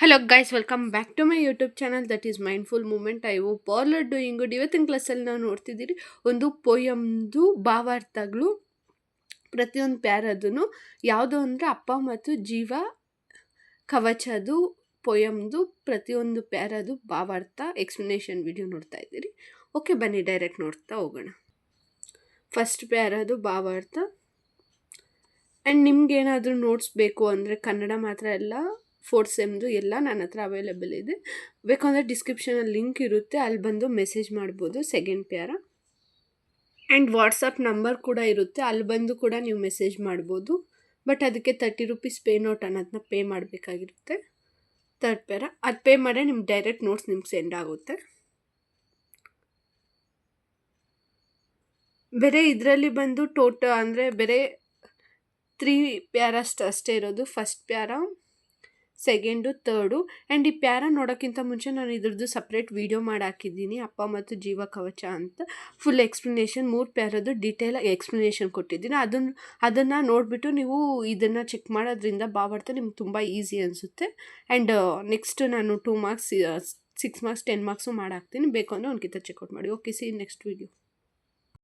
Hello guys welcome back to my YouTube channel that is mindful moment I hope all are doing good ಇವತ್ತಿನ ಕ್ಲಾಸಲ್ಲಿ ನಾವು ನೋಡ್ತಿದ್ದೀರಿ, ಒಂದು ಪೊಯಮ್ದು ಭಾವಾರ್ಥಗಳು. ಪ್ರತಿಯೊಂದು ಪ್ಯಾರದೂ ಯಾವುದು ಅಂದರೆ ಅಪ್ಪ ಮತ್ತು ಜೀವ ಕವಚದು ಪೊಯಮ್ದು ಪ್ರತಿಯೊಂದು ಪ್ಯಾರದು ಭಾವಾರ್ಥ ಎಕ್ಸ್ಪ್ಲನೇಷನ್ ವಿಡಿಯೋ ನೋಡ್ತಾ ಇದ್ದೀರಿ. ಓಕೆ ಬನ್ನಿ ಡೈರೆಕ್ಟ್ ನೋಡ್ತಾ ಹೋಗೋಣ. ಫಸ್ಟ್ ಪ್ಯಾರದು ಭಾವಾರ್ಥ. ಆ್ಯಂಡ್ ನಿಮ್ಗೇನಾದರೂ ನೋಟ್ಸ್ ಬೇಕು ಅಂದರೆ ಕನ್ನಡ ಮಾತ್ರ ಎಲ್ಲ ಫೋರ್ತ್ ಸೆಮ್ದು ಎಲ್ಲ ನನ್ನ ಹತ್ರ ಅವೈಲೇಬಲ್ ಇದೆ. ಬೇಕಂದರೆ ಡಿಸ್ಕ್ರಿಪ್ಷನಲ್ಲಿ ಲಿಂಕ್ ಇರುತ್ತೆ, ಅಲ್ಲಿ ಬಂದು ಮೆಸೇಜ್ ಮಾಡ್ಬೋದು second para and WhatsApp number ಕೂಡ ಇರುತ್ತೆ, ಅಲ್ಲಿ ಬಂದು ಕೂಡ ನೀವು ಮೆಸೇಜ್ ಮಾಡ್ಬೋದು. ಬಟ್ ಅದಕ್ಕೆ ತರ್ಟಿ ರುಪೀಸ್ ಪೇ ನೋಟ್ ಅನ್ನೋದನ್ನ ಪೇ ಮಾಡಬೇಕಾಗಿರುತ್ತೆ. ತರ್ಡ್ ಪ್ಯಾರ ಅದು ಪೇ ಮಾಡೇ ನಿಮ್ಗೆ ಡೈರೆಕ್ಟ್ ನೋಟ್ಸ್ ನಿಮ್ಗೆ ಸೆಂಡ್ ಆಗುತ್ತೆ. ಬೇರೆ ಇದರಲ್ಲಿ ಬಂದು ಟೋಟ ಅಂದರೆ ಬೇರೆ ತ್ರೀ ಪ್ಯಾರಷ್ಟು ಅಷ್ಟೇ ಇರೋದು. First para second third and ಈ ಪ್ಯಾರ ನೋಡೋಕ್ಕಿಂತ ಮುಂಚೆ ನಾನು ಇದ್ರದ್ದು ಸಪ್ರೇಟ್ ವೀಡಿಯೋ ಮಾಡಿ ಹಾಕಿದ್ದೀನಿ, ಅಪ್ಪ ಮತ್ತು ಜೀವ ಕವಚ ಅಂತ. ಫುಲ್ ಎಕ್ಸ್ಪ್ಲನೇಷನ್ ಮೂರು ಪ್ಯಾರದ್ದು ಡೀಟೇಲ್ ಎಕ್ಸ್ಪ್ಲನೇಷನ್ ಕೊಟ್ಟಿದ್ದೀನಿ. ಅದನ್ನು ಅದನ್ನು ನೋಡಿಬಿಟ್ಟು ನೀವು ಇದನ್ನು ಚೆಕ್ ಮಾಡೋದ್ರಿಂದ ಭಾವಾರ್ಥ ನಿಮ್ಗೆ ತುಂಬ ಈಸಿ ಅನಿಸುತ್ತೆ. ಆ್ಯಂಡ್ ನೆಕ್ಸ್ಟ್ ನಾನು two marks six marks ten marks ಮಾಡಾಕ್ತೀನಿ ಬೇಕು ಅಂದರೆ ಅವ್ನಿಗಿಂತ ಚೆಕ್ಔಟ್ ಮಾಡಿ. Okay see next video